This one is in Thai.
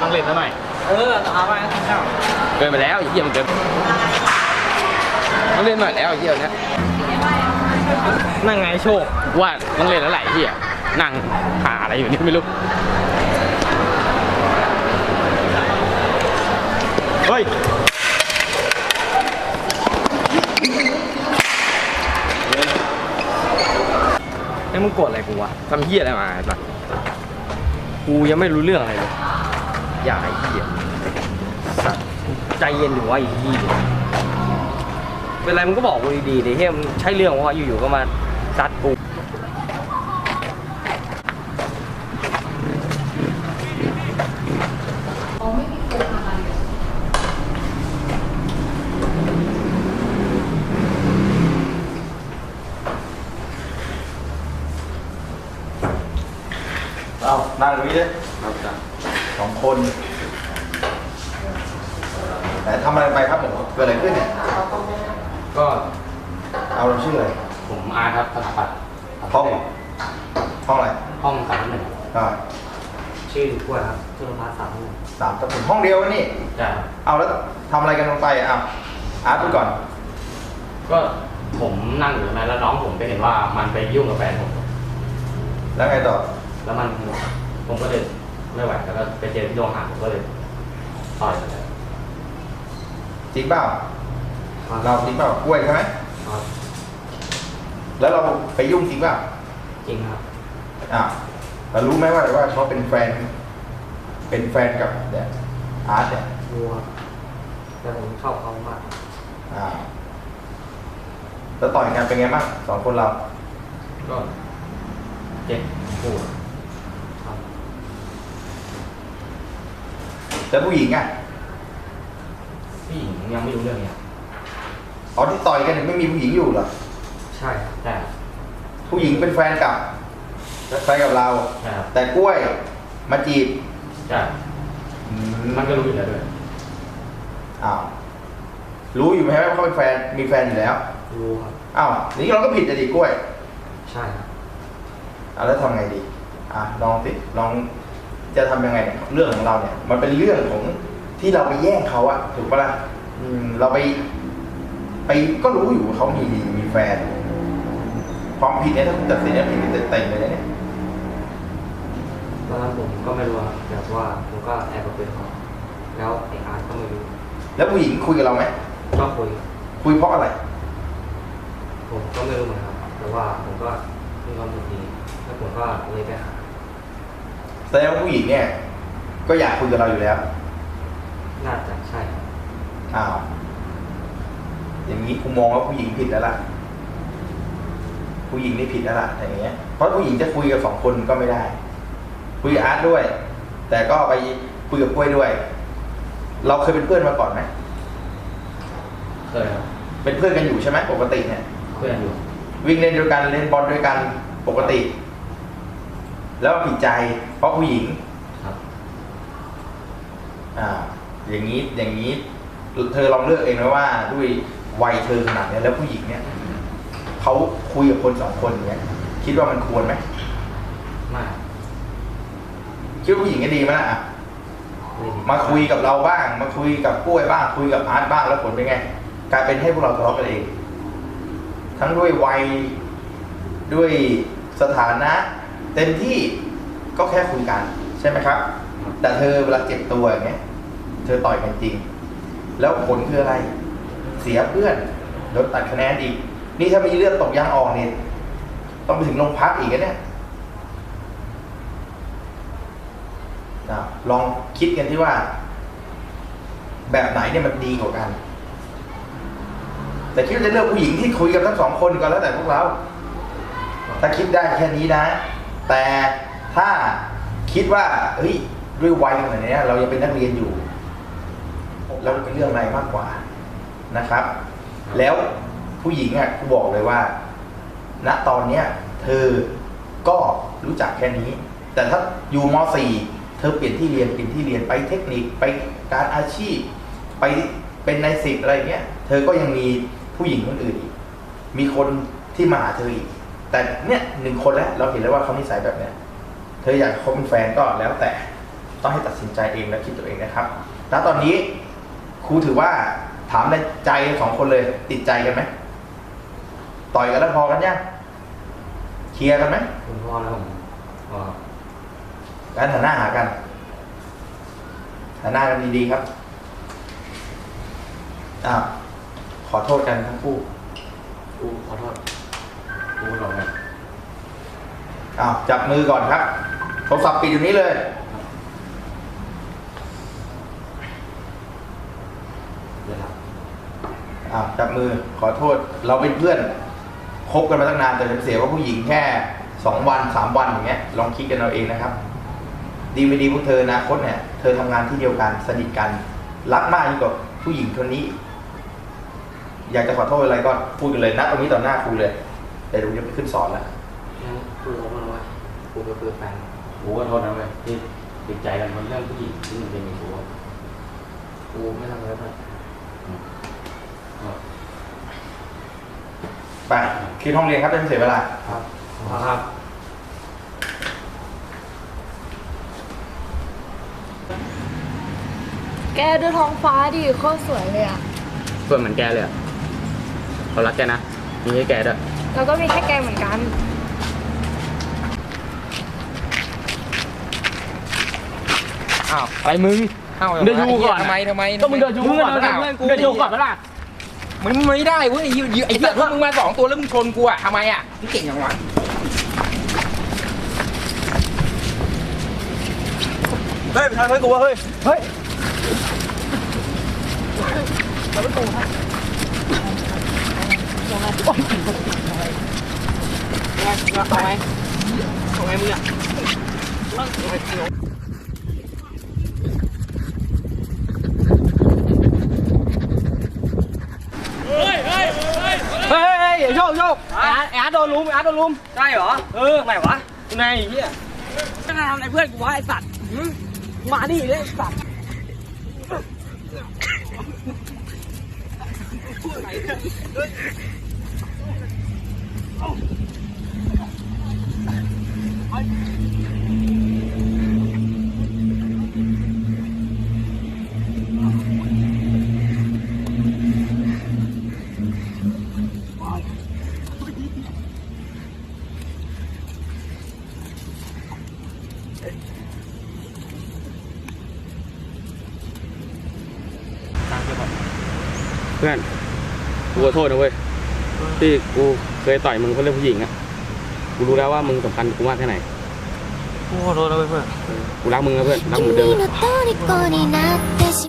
ต้องเล่นซะหน่อย เออเอาไปเข้าเกินไปแล้วไอ้เหี้ยมันเกินต้องเล่นหน่อยแล้วไอ้เหี้ยเนี้ยนั่งไงโชคว่าต้องเล่นแล้วแหละไอ้เหี้ยนั่งหาอะไรอยู่นี่ไม่รู้ เฮ้ยไอ้มึงโกรธอะไรกูวะทำเหี้ยอะไรมาไอ้สัสกูยังไม่รู้เรื่องอะไรเลย อย่าไอ้เหี้ยสัตว์ใจเย็นอยู่วะไอ้ที่เป็นไรมึงก็บอกกูดีๆดิเฮ้ยมันใช่เรื่องวะอยู่ๆก็มาซัดกูเอานั่งตรงนี้เลยครับจ้ะ สองคนแต่ทำอะไรไปครับผมเกิดอะไรขึ้นเนี่ยก็เอาเราชื่ออะไรผมอาร์ตครับสถาปัตย์ห้องห้องอะไรห้องสามหนึ่งอ่าชื่อกล้วยครับชื่อรพัฒน์สามหนึ่งสามตำแหน่งห้องเดียวกันนี่จ้ะเอาแล้วทำอะไรกันลงไปอะอาร์ตพูดก่อน ก็ผมนั่งอยู่ตรงนั้นแล้วน้องผมก็เห็นว่ามันไปยุ่งกับแฟนผมแล้วไงต่อแล้วมันผมก็เลย ไม่ไหวแล้วก็ไปเจอที่โรงอาหารผมก็เลยต่อยมันเลยจริงเปล่าเราจริงเปล่ากล้วยใช่ไหมครับแล้วเราไปยุ่งจริงเปล่าจริงครับอะเรารู้ไหมว่าว่าเขาเป็นแฟน เป็นแฟนกับเนี่ยอาร์ตเนี่ยรู้ครับแต่ผมชอบเขามาก อ่า แล้วต่อยกันเป็นไงบ้างสองคนเราก็เจ็บปวดครับ แล้วผู้หญิงอะผู้หญิงยังไม่รู้เรื่องเนี่ยอ๋อที่ต่อยกันเนี่ยไม่มีผู้หญิงอยู่เหรอใช่ครับแต่ผู้หญิงเป็นแฟนกับแฟนกับเราใช่ครับแต่กล้วยมาจีบใช่มันก็รู้อยู่แล้วด้วยอ้าวรู้อยู่ไหมว่าเขาเป็นแฟนมีแฟนอยู่แล้วรู้ครับอ้าวนี่เราก็ผิดจะดีกล้วยใช่ครับ อะแล้วทำไงดี อะลองสิลอง จะทำยังไงเนี่ยเรื่องของเราเนี่ย มันเป็นเรื่องของที่เราไปแย่งเขาอะถูกปะล่ะอืมเราไป ไปก็รู้อยู่ว่าเขามีมีแฟนความผิดเนี่ยถ้าคุณตัดสินเนี่ยผิดเต็มๆเลยนะเนี่ยตอนนั้นผมก็ไม่รู้ครับแบบว่าผมก็แอบไปคุยกับเขาแล้วไอ้อาร์ตก็ไม่รู้แล้วผู้หญิงคุยกับเราไหมก็คุยคุยเพราะอะไร ผมก็ไม่รู้เหมือนกันครับแต่ว่าผมก็มีความสุขดีแล้วผมก็เลยไปหา แสดงว่าผู้หญิงเนี่ย ก็อยากคุยกับเราอยู่แล้ว น่าจะใช่ครับอ้าว อย่างนี้กูมองว่าผู้หญิงผิดแล้วล่ะ ผู้หญิงนี่ผิดแล้วล่ะอย่างเงี้ย เพราะผู้หญิงจะคุยกับสองคนก็ไม่ได้ คุยกับอาร์ตด้วย แต่ก็ไปคุยกับกล้วยด้วย เราเคยเป็นเพื่อนมาก่อนไหมเคยครับเป็นเพื่อนกันอยู่ใช่ไหมปกติเนี่ย เพื่อนอยู่ วิ่งเล่นด้วยกันเล่นบอลด้วยกันปกติ แล้วผิดใจ เพราะผู้หญิงครับอ่าอย่างนี้อย่างนี้เธอลองเลือกเองนะว่าด้วยวัยเธอขนาดเนี้ยแล้วผู้หญิงเนี่ยเขาคุยกับคนสองคนเนี่ยคิดว่ามันควรไหมมากคิดว่าผู้หญิงจะดีไหมล่ะอะเลยดีมาคุยกับเราบ้าง มาคุยกับกล้วยบ้าง คุยกับอาร์ตบ้างแล้วผลเป็นไงกลายเป็นให้พวกเราทะเลาะกันเอง ทั้งด้วยวัยด้วยสถานะ เต็มที่ ก็แค่คุยกันใช่ไหมครับ แต่เธอเวลาเจ็บตัวอย่างเงี้ยเธอต่อยกันจริง แล้วผลคืออะไร เสียเพื่อนโดนตัดคะแนนอีก นี่ถ้ามีเลือดตกยางออกเนี่ยต้องไปถึงโรงพักอีกนะเนี่ยลองคิดกันที่ว่า แบบไหนเนี่ยมันดีกว่ากัน แต่คิดว่าจะเลือกผู้หญิงที่คุยกับทั้งสองคนก็แล้วแต่พวกเรา ถ้าคิดได้แค่นี้นะ แต่ ถ้าคิดว่าเฮ้ยด้วยวัยขนาดนี้เรายังเป็นนักเรียนอยู่แล้วเป็นเรื่องอะไรมากกว่านะครับ แล้วผู้หญิงอะกูบอกเลยว่า ณตอนเนี้ย เธอก็รู้จักแค่นี้ แต่ถ้าอยู่ม .4 เธอเปลี่ยนที่เรียนเปลี่ยนที่เรียนไปเทคนิคไปการอาชีพ ไปเป็นในสิบอะไรเงี้ย เธอก็ยังมีผู้หญิงคนอื่นอีกมีคนที่มาหาเธออีกแต่เนี่ยหนึ่งคนแล้วเราเห็นแล้วว่าเขานิสัยแบบเนี้ย เธออยากคบเป็นแฟนก็แล้วแต่ต้องให้ตัดสินใจเองและคิดตัวเองนะครับแล้วตอนนี้ครูถือว่าถามในใจสองคนเลยติดใจกันไหมต่อยกันแล้วพอกันยังเคลียร์กันไหมคุณพ่อแล้วผมก็การหันหน้าหากันหันหน้ากันดีๆครับอ้าวขอโทษกันทั้งคู่กูขอโทษกูหลงเลยอ้าวจับมือก่อนครับ รศัพท์ปิดอยู่นี้เลยเดี๋ยครับอ้าวจับมือขอโทษเราเป็นเพื่อนคบกันมาตั้งนานแต่เสียว่าผู้หญิงแค่สองวันสามวันอย่างเงี้ยลองคิดกันเอาเองนะครับ ดีไม่ดีพวกเธอนาคตเนี่ย เธอทำงานที่เดียวกันสนิทกัน รักมากยิ่งกว่าผู้หญิงคนนี้ อยากจะขอโทษอะไรก็พูดกันเลยนะตรงนี้ต่อหน้าครูเลยเดี๋ยวจะไปขึ้นสอนแล้วงั้นกูขอโทษนะเว้ยกูก็คือแฟน กูก็โทษนะเว้ยที่ติดใจกันเพราะเรื่องผู้หญิงที่มันเป็นอย่างกูอะกูไม่ทำอะไรเลยอืมก็ไปคิดห้องเรียนครับจะไม่เสียเวลาครับครับแกดูท้องฟ้าดิโคตรสวยเลยอะส่วนเหมือนแกเลยอะเขารักแกนะมีให้แกด้วยแล้วก็มีแค่แกเหมือนกัน อ้าวอะไรมึงเอ้าเดินอยู่ก่อน ทำไมทำไมก็มึงเดินอยู่ก่อนเปล่ามึงเดินอยู่ก่อนเปะล่ามันไม่ได้เว้ยไอ้ไอ้สัตว์พวกมึงมาสองตัวแล้วมึงชนกูอะทำไมอะมึงเก่งอย่างวะเฮ้ยไปทางนั้นกูวะเฮ้ย เฮ้ยเฮ้ยเฮ้ยเฮ้ยเฮ้ย โชคโชคแอดแอดโดนลุมแอดโดนลุมได้เหรอ เออไหนวะไหนเฮียจะทำอะไรเพื่อนกูวะไอสัตว์หืมมาดิเลยไอ้สัตว์ เพื่อน กูขอโทษนะเว้ย ที่กูเคยต่อยมึงเพราะเรื่องผู้หญิงอะกูรู้แล้วว่ามึงสำคัญกับกูมากแค่ไหน กูขอโทษนะเว้ยเพื่อน กูรักมึงนะเพื่อน รักเหมือนเดิม 君の虜になってし